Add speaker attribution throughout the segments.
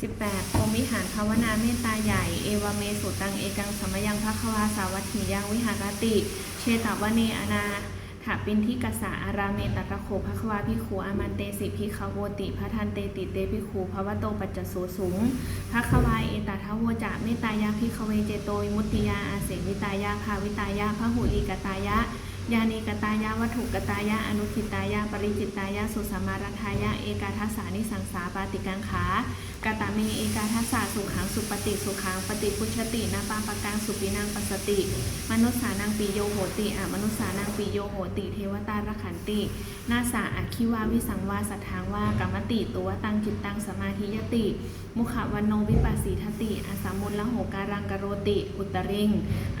Speaker 1: 18พรมวิหารภาวนาเมตตาใหญ่ เอวเมสุตังเอกังสมยังภควาสาวัตถียังวิหารติ เชตวเนอนาถาปินทิกษาอาราเมตตะโขภควาพิขูอามันเตสิพิคาวติพระทันเตติเตพิขูภวโตปัจจโสสุงภควาเอตทาวโวจะเมตตายาพิคเวเจโตวิมุตติยาอาเสวิตายาภาวิตายาพระหุลีกตายะยานิกตายะวัตถุกตายะอนุทิตายะปริจิตายะสุสมารัทายะเอกาทัสานิสังสาปาติกังขา กตาเมเอกาทัสสาสุขังสุปฏิสุขังปฏิพุชตินาปาปกังสุปินังปัสสติ มนุษสานังปิโยโหติอะมนุษสานังปิโยโหติ เทวตารขันตินาสาอคิวาวิสังวาสัทธังว่ากรรมติตัวตังจิตตังสมาธิยติ มุขวันโนวิปัสสีทติอาสามุลละโหการังกโรติ อุตริง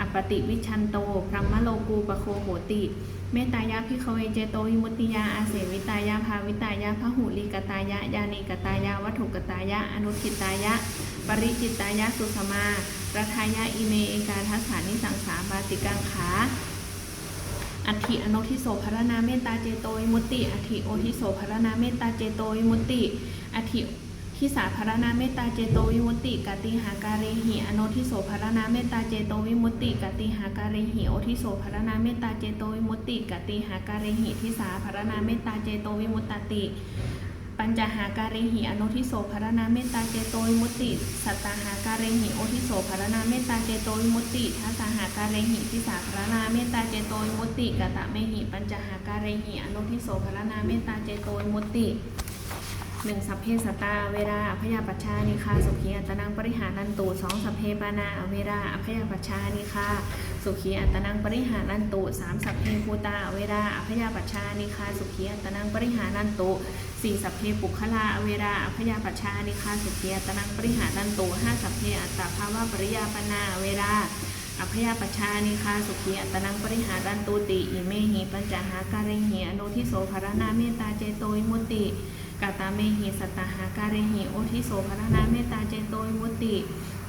Speaker 1: อปติวิชันโตพรหมโลกูปโคโหติ เมตายาพิคเวเจโตวิมุตติยาอาเสวิตายาภาวิตายาพหุลีกตายะยานิกตายาวัตถุกตายะอนุทิตายะ ปริจิตายะสุสมาประทายะอิเมเอกาทัสสานิสังสาปาติกังขาอัฐิอนุทิโสภรณาเมตตาเจโตวิมุตติอัฐิโอทิโสภรณาเมตตาเจโตวิมุตติอัฐิ ทิสาภรณาเมตตาเจโตวิมุตติกติหาการิหิอโนทิโสภรณาเมตตาเจโตวิมุตติกติหาการิหิโอทิโสภรณาเมตตาเจโตวิมุตติกติหาการิหิทิสาภรณาเมตตาเจโตวิมุตตติปัญจหาการิหิอนุทิโสภรณาเมตตาเจโตวิมุตติ สัตตาหาการิหิโอทิโสภรณาเมตตาเจโตวิมุตติทัสสาหาการิหิทิสาภรณาเมตตาเจโตวิมุตติกตะเมหิปัญจหาการิหิอนุทิโสภรณาเมตตาเจโตวิมุตติ หนึ่งสัพเพสตาเวราอภยาปัชชานิคาสุขีอัตนังปริหารันตุสองสัพเพปานาเวราอภยาปัชชานิคาสุขีอัตนังปริหารันตุสามสัพเพภูตาเวราอภยาปัชชานิคาสุขีอัตนังปริหารันตุสี่สัพเพปุคลาเวราอพยาปัชชานิคาสุเกียตนังปริหารันตุห้าสัพเพอัตตาภาวะปริยาปนาเวราอพยาปัชชานิคาสุขีอัตนังปริหารันตุติ อิเมหิปัญจหาการิหิอนุทิโสภารณาเมตตาเจโตวิมุติ กาตาเมหิสตตาหาการิหิโอทิโสภรณาเมตตาเจโติมุติ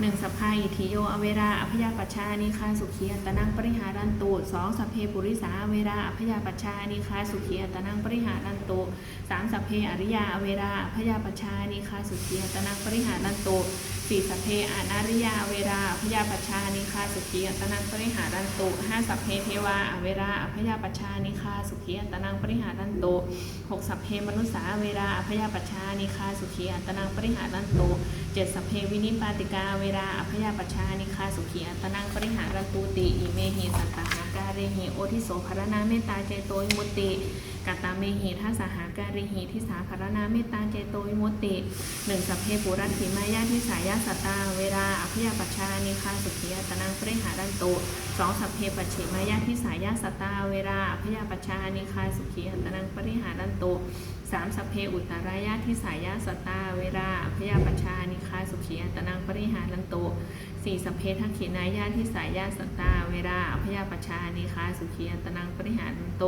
Speaker 1: หนึ่งสัพพาอิทิโย อเวราอพยาปัชชานิคาสุขีอัตนังปริหารันตุสองสัพเพปุริสาอเวราอพยาปัชชานิคาสุขีอัตนังปริหารันตุสามสัพเพอริยาอเวราอพยาปชชานิคาสุขีอัตนังปริหารันตุสี่สัพเพอนาริยาอเวราอพยาปชชานิคาสุขีอัตนังปริหารันตุห้าสัพเพเทวาอเวราอพยาปชชานิคาสุขีอัตนังปริหารันตุหกสัพเพมนุสสาอเวราอพยาปชชานิคาสุขีอัตนังปริหารันตุ เจ็ดสัพเพวินิปาติกาเวลาอภยาปชานิคาสุขีอัตนังปริหารตูติอิเมหิสัตตหาการเรหิโอทิโสภรณาเมตตาเจโตยมุติ กตาเมหิทัสหาการิหิทิสาภารณาเมตตาเจโตวิมุตติหนึ่งสัพเพปุรัตถิมายาทิสายาสตาเวลาอภิยาปัชชานิคาสุขียตนังปริหารันโตสองสัพเพปัจฉิมายาทิสายาสตาเวลาอภิยาปัชชานิคาสุขียตนังปริหารันโตสามสัพเพอุตรายาทิสายาสตาเวลาอภิยาปัชชานิคาสุขียตนังปริหารันโตสี่สัพเพทักขินายาทิสายาสตาเวลาอภิยาปัชชานิคาสุขียตนังปริหารันโต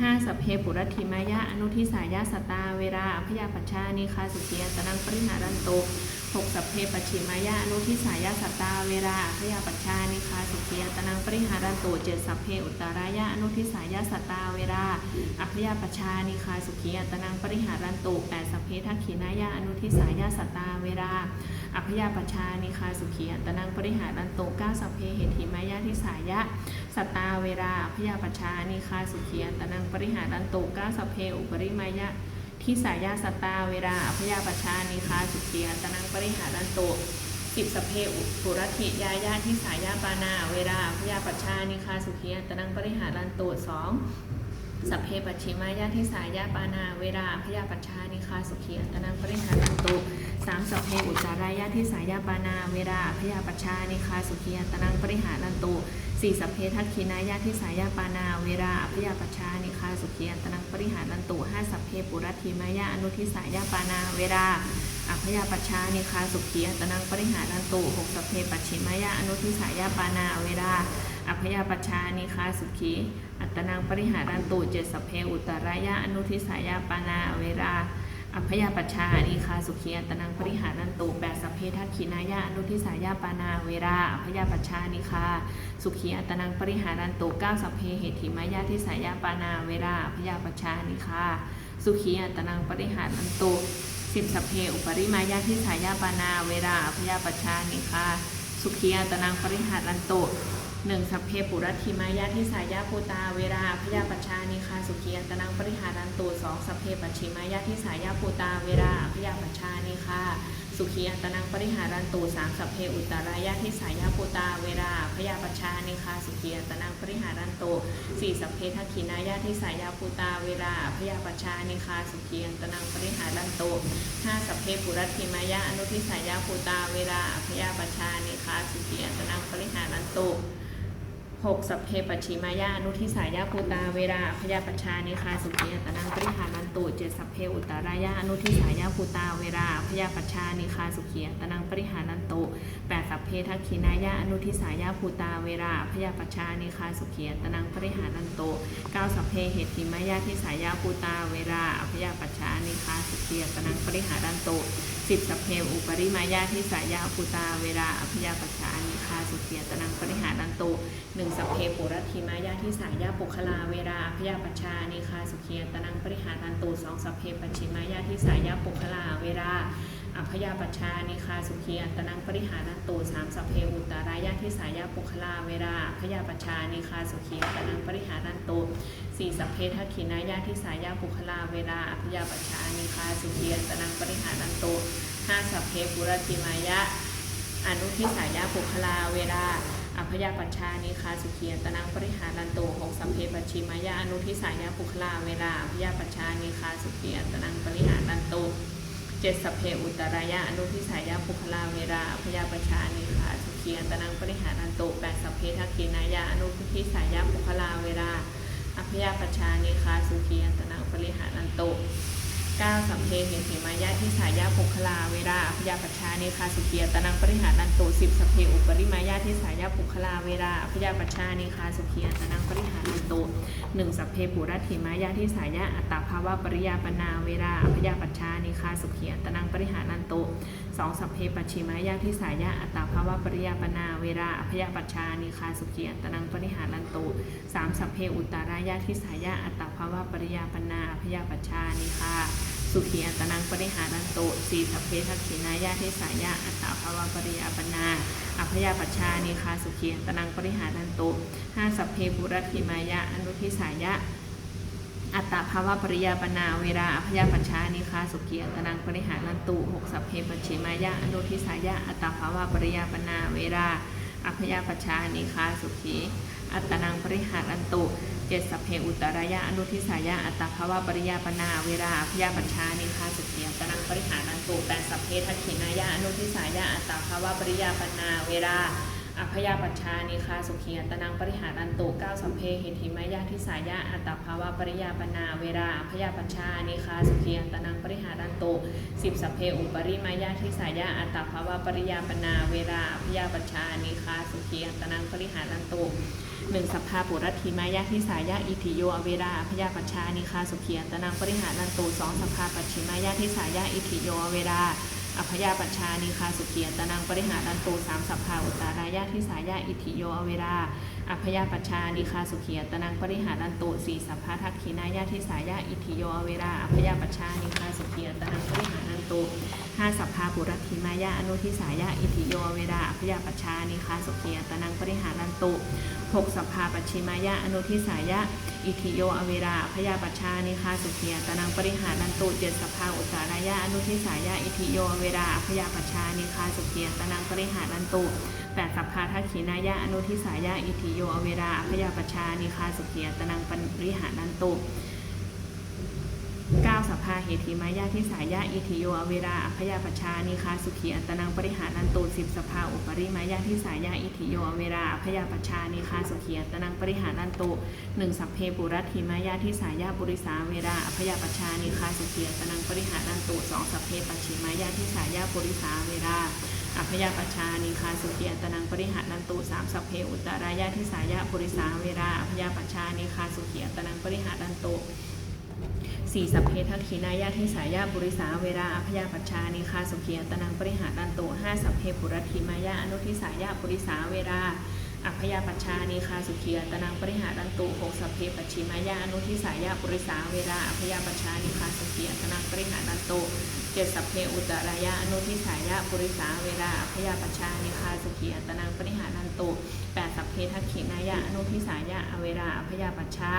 Speaker 1: ห้าสัพเพปุรติมายะอนุทิสายาสตาเวราอพยาปัชชานิคาสุขียตนังปริหารันโตหกสัพเพปัจฉิมายะอนุทิสายาสตาเวราอพยาปัชชานิคาสุขียตนังปริหารันโตเจ็ดสัพเพอุตรายะอนุทิสายาสตาเวราอพยาปัชชานิคาสุขียตนังปริหารันโตแปดสัพเพทักขินายะอนุทิสายาสตาเวรา อพยาปชานิคาสุขียตนังปริหารันโตก้าสัพเพเหติมายะทิสายะสตาเวราพยาปชานิคาสุขียตนังปริหารันโตก้าสพเพอุปริมายะทิสายาสตาเวราพยาปชานิคาสุขียตนังปริหารันโตุสิบสเพอุปุรติยายาทิสายาปานาเวราพยาปชานิคาสุขียตนังปริหารันโตสอง สัพเพปัจฉิมายาทิสายาปานาเวราพยาปัชชานิคาสุขียตนังปริหารันตุสามสัพเพอุจารายาทิสายาปานาเวราพยาปัชชานิคาสุขียตนังปริหารันตุสี่สัพเพทักขินายาทิสายาปานาเวราพยาปัชชานิคาสุขีอันตนังปริหารันตุห้าสัพเพปุรัตถิมายาอนุทิสายาปานาเวรา อพยาปัชชานิคาสุขีอัตนังปริหารันตุหกสัพเพปัจฉิมายาอนุทิสายาปานาเวราอพยาปัชชานิคาสุขีอัตนังปริหารันตุเจ็ดสัพเพอุตรายาอนุทิสายาปานาเวราอพยาปชานิคาสุขีอัตนังปริหารันตุแปดสัพเพทักขินายาอนุทิสายาปานาเวราอพยาปชานิคาสุขีอัตนังปริหารันตุเก้าสัพเพเหติมายาทิสายาปานาเวราพยาปชานิคาสุขีอัตนังปริหารันตุ สิบสพเพอุปริมายาทิสายาปานา เวราอพยาปชานิคาสุขียตนังปริหารันโตหนึ่งสัพเพปุรัติมายาทิสายาปูตาเวราอพยาปชานิคาสุขียตนังปริหารันโตสองสัพเพปัชิมายาทิสายาปูตาเวราอพยาปชา สุขีอัตนังปริหารันโตสามสัพเพอุตรายาทิสายาปูตาเวราพยาปชชานิคาสุขีอัตนังปริหารันโตสี่สัพเพทักขินายาทิสายาปูตาเวลาพยาปชชานิคาสุขีอันตนังปริหารันโตห้าสัพเพปุรัตถิมายาอนุทิสายาปูตาเวลาพยาปชชานิคาสุขีอันตนังปริหารันโต หกสัพเพปัจฉิมายาอนุทิสายาภูตาเวลาพยาปชชานิคาสุขีอัตนังปริหารันโตเจ็ดสัพเพอุตตรายาอนุทิสายาภูตาเวลาพยาปชชานิคาสุขีอัตนังปริหารันโตแปดสัพเพทักขินายะอนุทิสายาภูตาเวราพยาปชชานิคาสุขียตนังปริหารันโตเก้าสัพเพเหติมายาทิสายาภูตาเวราพยาปชชานิคาสุขียตนังปริหารันโตสิบสัพเพอุปริมายาทิสายาภูตา เวราอพยาปชชานิคาสุขียตนังปริหารันโตหนึ่งสัพเพปุรัติมายาทิสายาปุคลา เวราอพยาปชชานิคาสุขียตนังปริหารันโตสองสัพเพปัญชิมายาทิสายาปุคลา เวรา อัพยาปัชชานิคาสุขีอัตนังปริหารันโตสามสัพเพอุตารายาทิสายาปุคลาเวราอัพยาปัชชานิคาสุขีอัตนังปริหารันโตสี่สัพเพทักขินายาทิสายาปุคลาเวราอัพยาปัชชานิคาสุขีอัตนังปริหารันโตห้าสัพเพปุรติมายะอนุทิสายาปุคลาเวราอัพยาปัชชานิคาสุขีอัตนังปริหารันโตหกสัพเพปัจฉิมายะอนุทิสายาปุคลาเวราอัพยาปัชชานิคาสุขีอัตนังปริหารันโต เจ็ดสัพเพอุตรายะอนุพิสายะภุคลาเวราอพยาประชานิขาสุขีอันตนังปริหารันโตแปดสัพเพทักขินายะอนุพิสายะภุคลาเวราอภยาประชานิขาสุขีอันตนังปริหารันโต ก้าสัพเพเหหิมายะทิสายะปุคลาเวราอพยาปชาเนคาสุขีอันตนังปริหารันโตสิบสัพเพอุปริมายะทิสายะปุคลาเวราอพยาปชาเนคาสุขีอันตนังปริหารันโตหนึ่งสัพเพปุรัตถิมายาทิสายะอัตตาภาวะปริยาปนาเวราอพยาปัชชานิคาสุขีอัตนังปริหานันโตสองสัพเพปัจฉิมายาทิสายะอัตตาภาวะปริยาปนาเวราอพยาปัชชานิคาสุขีอัตนังปริหานันโตสามสัพเพอุตตารายาทิสายะอัตตาภาวะปริยาปนาอพยาปัชชานิคา สุขีอัตนังปริหานันโตสี่สัพเพทักขินายาเทิสายะอัตตาภาวะปริยาปนาอพยาปัชชานิคาสุขีอัตนังปริหานันโตห้าสัพเพปุรัติมายะอนุทิสายะอัตตาภาวะปริยาปนาเวราอพยาปัชชานิคาสุขีอัตนังปริหารันตุหกสัพเพปัจฉิมายะอนุทิสายะอัตตาภาวะปริยาปนาเวราอพยาปัชชานิคาสุขีอัตนังปริหารันตุ เจ็ดสัพเพอุตรายะอนุทิสายะอัตตาภาวะปริยาปนาเวราอพยาปัชชานิคาสุขีอัตนังปริหารันตุแปดสัพเพทักขินายะอนุทิสายะอัตตาภาวะปริยาปนาเวราอพยาปัชชานิคาสุขีอัตนังปริหารันตุเก้าสัมเพเหติมายาทิสายะอัตตภาวะปริยาปนาเวราอพยาปัชชานิคาสุขีอัตนังปริหารันตุสิบสัพเพอุปริมายาทิสายะอัตตภาวะปริยาปนาเวราอพยาปัชชานิคาสุขีอัตนังปริหารันตุ หนึ่งสัพพาปุรัติมายาทิสายะอิทิโยอเวราอพยาปัชชานิคาสุขีอัตนังปริหารันตูสองสัพพาปัจฉิมายาทิสายะอิทิโยอเวราอพยาปัชชานิคาสุขียตนังปริหารันตูสามสัพพาอุตตารายาทิสายาอิทิโยอเวรา อพยาปัชชานิคาสุขียตนังปริหารันตูสี่สัพพาทักขินายาทิสายาอิทิโยเวราอพยาปัชชานิคาสุขียตนังปริหารันตูห้าสัพพาปุรัติมายาอนุทิสายาอิทิโยเวราอพยาปัชชานิคาสุขียตนังปริหารันตูหกสัพพาปัจฉิมายาอนุทิสายาอิทิโยอเวราอพยาปัชชานิคาสุขียตนังปริหารันตูเจ็ดสัพพาอุตารายาอนุทิสายาอิทิโยอเวราอพยาปัชชานิคาสุขียตนังปริหารันตุแปดสัพพาทักขินายะอนุทิสายะอิทิโยอเวราอพยาปชานิคาสุขียตนังปริหารันตุเก้าสัพพาเหติมายาทิสายะอิทิโยอเวราอพยาปชานิคาสุขีอัตนังปริหารันตุสิบสัพพาอุปริมายาทิสายะอิทิโยอเวราอพยาปชานิคาสุขีอัตนังปริหารันตุหนึ่งสัพเพปุรัติมายาทิสายะบุริสาเวราอพยาปชานิคาสุขีอัตนังปริหารันตุสองสัพเพปัจฉิมายาทิสายะบุริสาเวรา อพยาปัชชานิคาสุขีอัตนังปริหานันตุสามสัพเพอุตตารายาทิสายะปุริสาเวราอพยาปัชชานิคาสุขีอัตนังปริหานันตุสี่สัพเพทักขินายาทิสายะบุริสาเวราอพยาปัชชานิคาสุขีอัตนังปริหารันตุห้าสัพเพปุรัติมายะอนุทิสายะบุริสาเวรา อัพยาปัชชานิคาสุขีอัตนังปริหารันตุหกสัพเพปัชิมายาอนุทิสายาปุริสาเวราอัพยาปัชชานิคาสุขีอัตนังปริหารันตุเจ็ดสัพเพอุตรายาอนุทิสายาปุริสาเวราอัพยาปัชชานิคาสุขีอัตนังปริหารันตุแปดสัพเพทักขินายาอนุทิสายาอเวราอัพยาปัชชา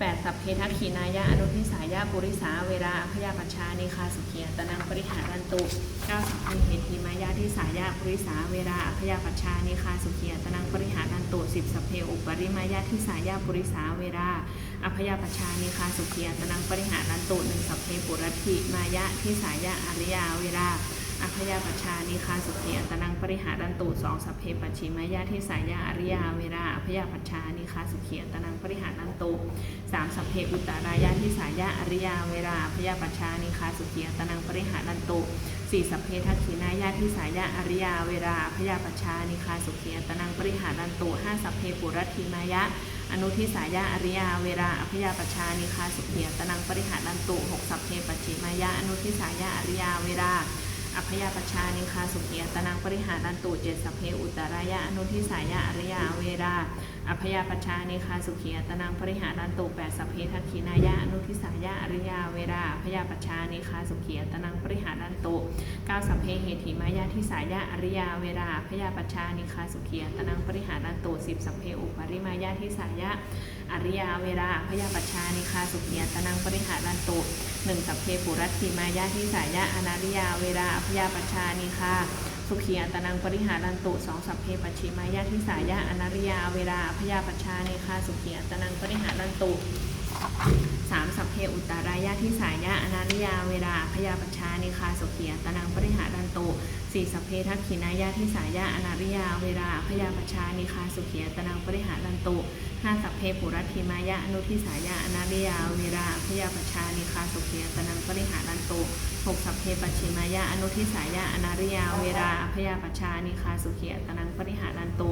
Speaker 1: แปดสัพเพทักขีนายะอนุทิสายะปุริสาเวราพยาปัชชานิคาสุขียตนังปริหารันตุเก้าสัพเพเหติมายะทิสายะปุริสาเวราพยาปัชชานิคาสุขียตนังปริหารันตุสิบสัพเพอุปริมายะทิสายะปุริสาเวราอพยาปัชชานิคาสุขียตนังปริหารันตุหนึ่งสัพเพปุรติมายะทิสายะอริยาเวราอัพยาปัชชานิคาสุขีอัตนัง ริหารันตุสองสัพเพปัจฉิมายาทิสายาอริยาเวราพยาปัชชานิคาสุขีอัตนังปริหารันตุสามสัพเพอุตตารายาทิสายาอริยาเวราพยาปัชชานิคาสุขีอัตนังปริหารันตุสี่สัพเพทักขินายาทิสายาอริยาเวราพยาปัชชานิคาสุขีอัตนังปริหารันตุห้าสัพเพปุรัติมายะอนุทิสายาอริยาเวราอัพยาปชานิคาสุขีอัตนังปริหารันตุหกสัพเพปัจฉิมายะอนุทิสายาอริยาเวรา อัพยาปชชานิคาสุขียตนังปริหารันตุเจตสัพเพอุตรายะอนุทิสายะอริยาเวราอัพยาปชชานิคาสุขียตนังปริหารันตุแปดสัพเพทักขินายะอนุทิสายะอริยาเวราอัพยาปชชานิคาสุขียตนังปริหารันตุเก้าสัพเพเหติมายะทิสายะอริยาเวราอัพยาปชชานิคาสุขียตนังปริหารันตุสิบสัพเพอุปริมายะทิสายะ อริยาเวราพยาปัชชานิคาสุขียตนังปริหารันตุหนึ่งสัพเพปุรัตติมายาทิสายะอนาริยาเวราพยาปัชชานิคาสุขีอัตนังปริหารันตุสองสัพเพปัชิมายาทิสายะอนาริยาเวราพยาปัชชานิคาสุขีอัตนังปริหารันตุ สามสัพเพอุตตารายาทิสายะอนาริยาเวราพยาปัชชานิคาสุขีอัตนังปริหารันโตสี่สัพเพทักขินายาทิสายะอนาริยาเวราพยาปัชชานิคาสุขีอัตนังปริหารันโตห้าสัพเพปุรัตถิมายะอนุทิสายะอนาริยาเวราพยาปชชานิคาสุขียตนังปริหารันโตหกสัพเพปัจฉิมายะอนุทิสายะอนาริยาเวราพยาปชชานิคาสุขียตนังปริหารันตุ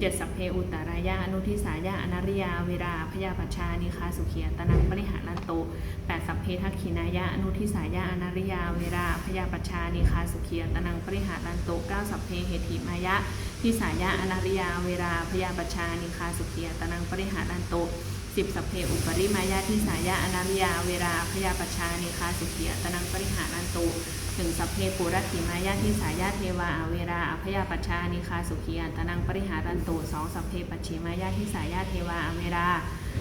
Speaker 1: เจ็ดสัพเพอุตารายะอนุทิสายะอนาริยาเวราพยาปชชานิคาสุขียตนังปริหารันโตแปดสัพเพทักขินายะอนุทิสายะอนาริยาเวราพยาปชชานิคาสุขียตนังปริหารันโตเก้าสัพเพเหติมายะทิสายะอนาริยาเวราพยาปชชานิคาสุขียตนังปริหารันโตสิบสัพเพอุปริมายาทิสายะอนาริยาเวราพยาปชชานิคาสุขียตนังปริหารันโต ถึงสัพเพปุรัติมายาทิสายะเทวาอเวราอพยาปชชานิคาสุขียตนังปริหารันตุสองสัพเพปัจฉิมายาทิสายะเทวาอเวรา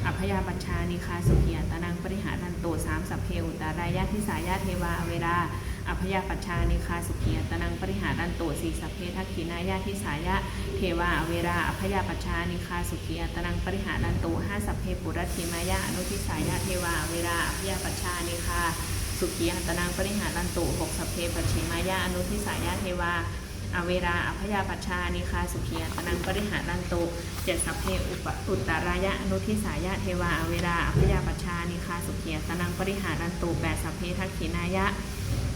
Speaker 1: อพยาปัชานิคาสุขียตนังปริหารันตุสามสัพเพอุตตารายาทิสายะเทวาอเวราอพยาปัชชานิคาสุขียตนังปริหารันตุสีสัพเพทักขินายาทิสายะเทวาอเวราอพยาปัชชานิคาสุขียตนังปริหารันตุห้าสัพเพปุรัติมายะอนุทิสายะเทวาอเวราอพยาปัชชานิคา สุขีอัตนางปริหารันตุหกสัพเพปัชิมายะอนุทิสายะเทวาอเวราอพยาปัชชานิคาสุขีอัตนังปริหารันตุเจ็ดสัพเพอุปอุตตารายะอนุทิสายะเทวาอเวราอพยาปัชชานิคาสุขีอัตนังปริหารันตุแปดสัพเพทักขินายะ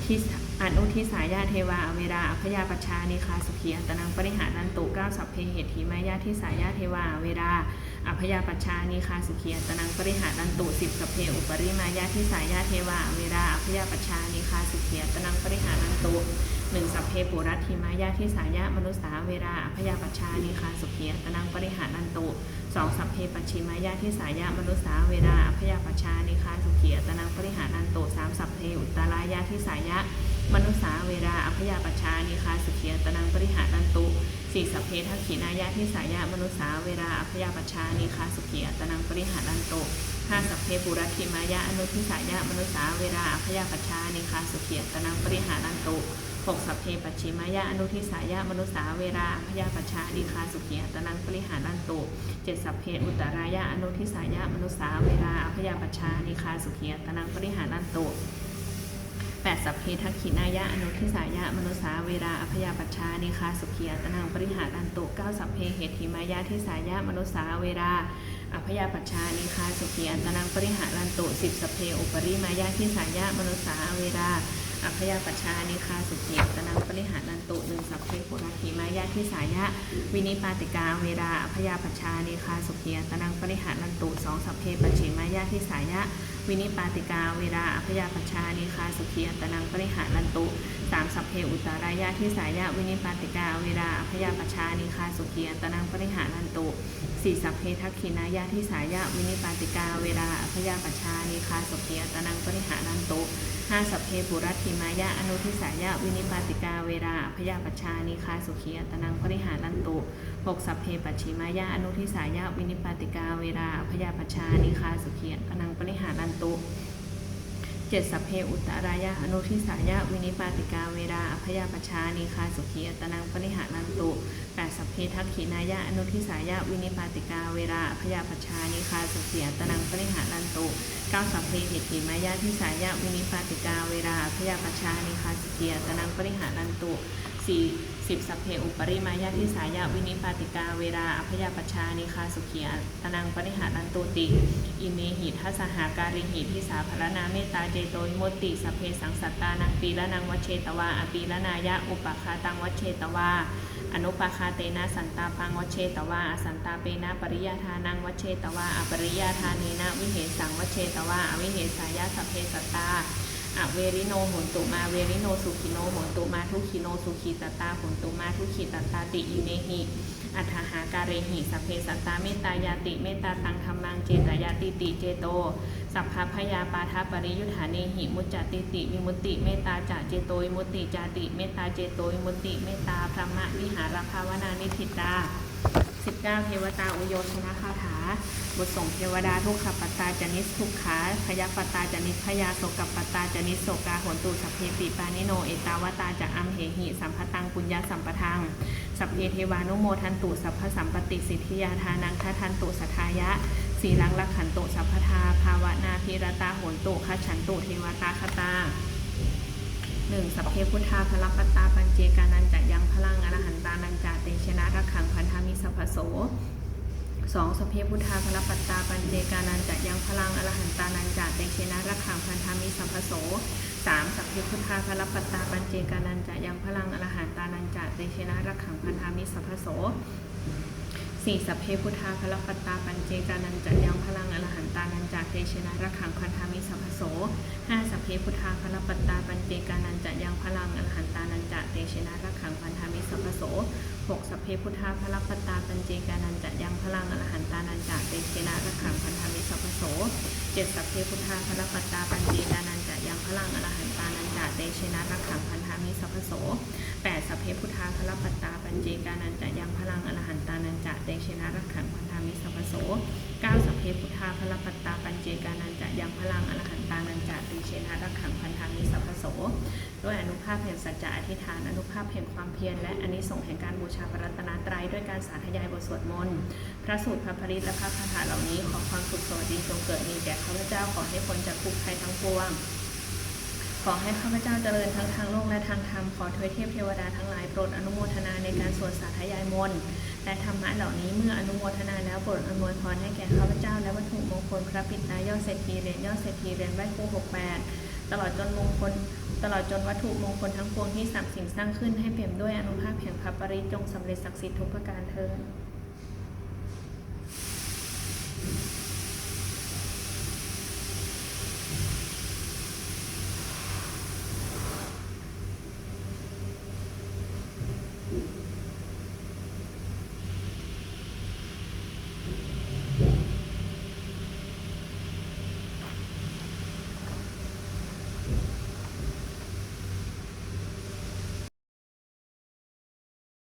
Speaker 1: ทิสอนุทิสายาเทวาอเวราอพยาปชานิคาสุขีอัตนังปริหารันตุเก้าสัพเพเหติมายาทิสายาเทวาอเวราอพยาปชานิคาสุขีอัตนังปริหารันตุสิบสัพเพอุปริมายาทิสายาเทวาอเวราอพยาปชานิคาสุขีอัตนังปริหารันตุหนึ่งสัพเพปุรัติมายาทิสายามนุสาเวราอพยาปชานิคาสุขีอัตนังปริหารันตุสองสัพเพปัจฉิมายาทิสายามนุสาเวราอพยาปชานิคาสุขีอัตนังปริหารันตุสามสัพเพอุตตรายาทิสายะ มนุษาเวราอพยาปชชานิคาสุขียตนังปริหารันตุสี่สัพเพทักขินายาทิสายะมนุษาเวราอพยาปชชานิคาสุขียตนังปริหารันตุห้าสัพเพปุรัติมายะอนุทิสายะมนุษาเวราอพยาปชชานิคาสุขียตนังปริหารันตุหกสัพเพปัจฉิมายะอนุทิสายะมนุษาเวราอพยาปชชานิคาสุขียตนังปริหารันตุเจ็ดสัพเพอุตรายะอนุทิสายะมนุษาเวราอพยาปชชานิคาสุขียตนังปริหารันตุ แปดสัพเพทักขินายะอนุทิสายะมนุสาเวราอพยาปัชชานิคาสุขียตนังปริหารันตุเก้าสัพเพเหติมายะทิสายะมนุสาเวราอพยาปัชชานิคาสุขียตนังปริหารันตุสิบสัพเพอุปริมายะทิสายะมนุสาเวราอพยาปัชชานิคาสุขียตนังปริหารันตุหนึ่งสัพเพปุรัติมายะทิสายะ วินิปาติกาเวราอพยาปัชชานิคาสุขียตนังปริหารันตุสองสัพเพปัจฉิมายะทิสายะ วินิปาติกาเวลาอภยาปชชานิคาสุขีอัตนังปริหารันตุสามสัพเพอุตารายะที่สายะวินิปาติกาเวลาอภยาปชชานิคาสุขีอัตนังปริหารันตุสี่สัพเพทักขินายะที่สายะวินิปาติกาเวลาอภยาปชชานิคาสุขีอัตนังปริหารันตุ ห้าสัพเพปุรัติมายะอนุทิสายะวินิปาติกาเวลาพยาปชชานิคาสุขีอัตนังปริหารันตุหกสัพเพปัชิมายะอนุทิสายะวินิปาติกาเวลาพยาปชชานิคาสุขีอัตนังปริหารันตุ เจ็ดสัพเพอุตตรายะอนุทิสายะวินิปาติกาเวราอภยาปชานิคาสุขียตนังปริหารันตุแปดสัพเพทักขีนายะอนุทิสายะวินิปาติกาเวราอภยาปชานิคาสุขียตนังปริหารันตุเก้าสัพเพหิติมายะทิสายะวินิปาติกาเวราอภยาปชานิคาสุขียตนังปริหารันตุ สี่สิบสัพเพอุปริมายาทิสายะวินิปาติกาเวลาอภยาปชานิคาสุขียตนังปริหารันตุติ อินเมหิทัสหาการิหิทิสาภรนาเมตตาเจโตวิมุติสัพเพสังสัตตานังปีละนังวัชเชตวาอปีละนายะอุปคาตังวัชเชตวาอนุปาคาเตนะสันตาปังวัชเชตวาอสันตาเปนะปริยาทานังวัชเชตวาอปริยาทานีนะวิเหสังวัชเชตวาอวิเหสายะสัพเพสัตตา อเวริโนโหนตุมาเวริโนสุขิโนโหนตุมาทุขิโนสุขีตตาโหนตุมาทุขิตตาติอิเนหิอัฏหาการเรหิสัพเพสัตตาเมตตายาติเมตตาตังธรรมังเจตายาติติเจโต สัพพพยาปาทาปริยุทธาเนหิมุจจติติวิมุตติเมตตาจาเจโตวิมุตติจาติเมตตาเจโตวิมุตติเมตตาพระมะวิหารภาวนานิธิตา 19 เทวตาอุโยชนะคาถา บทส่งเทวดาทุกขปัตตาจนิสทุกขาพยาปัตตาจนิสพยาโสกปัตตาจนิสโสกาหนตุสัพเพปิปานิโนเอตาวตาจะอัมเหหิสัมภตังปุญญาสัมปทัง สัพเพเทวานุโมทันตุสัพพสัมปติสิทธิยาทานังคทันตุสัทายะสีลังลักขันตุสัพพทาภาวนาพิรตาโหนตุคัจฉันตุเทวตาคตา หนึ่งสัพเพพุทธาพลัปตตาปัญเจกานันจะยังพลังอรหันตานันจะเตชนะรักขังพันธามิสัพพโสสองสัพเพพุทธาพลัปตตาปัญเจกานันจะยังพลังอรหันตานันจะเตชนะรักขังพันธามิสัพพโสสามสัพเพพุทธาพลัปตตาปัญเจกานันจะยังพลังอรหันตานันจะเตชนะรักขังพันธามิสัพพโส สี่สัพเพพุทธาพลปัตตาปัญเจกานันจะยังพลังอรหันตานันจะเตชนะรักขังพันธามิสัพพโสห้าสัพเพพุทธาพลปัตตาปัญเจกานันจะยังพลังอรหันตานันจะเตชนะรักขังพันธามิสัพพโสหกสัพเพพุทธาพลปัตตาปัญเจกานันจะยังพลังอรหันตานันจะเตชนะรักขังพันธามิสัพพโสเจ็ดสัพเพพุทธาพลปัตตาปัญเจกานันจะยังพลังอรหันต เตชนะรักขังพันธามิสัพพโสแปดสัพเพพุทธาพลปัตตาปัญเจกานันจะยังพลังอรหันตานันจะเตชนะรักขังพันธามิสัพพโสเก้าสัพเพพุทธาพลปัตตาปัญเจกานันจะยังพลังอรหันตานันจะเตชนะรักขังพันธามิสัพพโสด้วยอนุภาพแห่งสัจจะอธิษฐานอนุภาพแห่งความเพียรและอานิสงส์แห่งการบูชาพระรัตนตรัยด้วยการสาธยายบทสวดมนต์พระสูตรพระปริตและพระคาถาเหล่านี้ขอความสุขสวัสดีจงเกิดมีแก่ข้าพเจ้าขอให้พ้นจากทุกภัยทั้งปวง ขอให้ข้าพเจ้าเจริญทั้งทางโลกและทางธรรม ขอทวยเทพเทวดาทั้งหลายโปรดอนุโมทนาในการสวดสาธยายมนต์และธรรมะเหล่านี้เมื่ออนุโมทนาแล้วโปรดอำนวยพรให้แก่ข้าพเจ้าและวัตถุมงคลพระปิตายอดเศรษฐีเหรียญยอดเศรษฐีเหรียญไหว้ครูหกแปดตลอดจนมงคลตลอดจนวัตถุมงคลทั้งปวงที่สามสิ่งสร้างขึ้นให้เปี่ยมด้วยอนุภาพแห่งพระปริจงสำเร็จศักดิ์สิทธิ์ทุกประการเทอ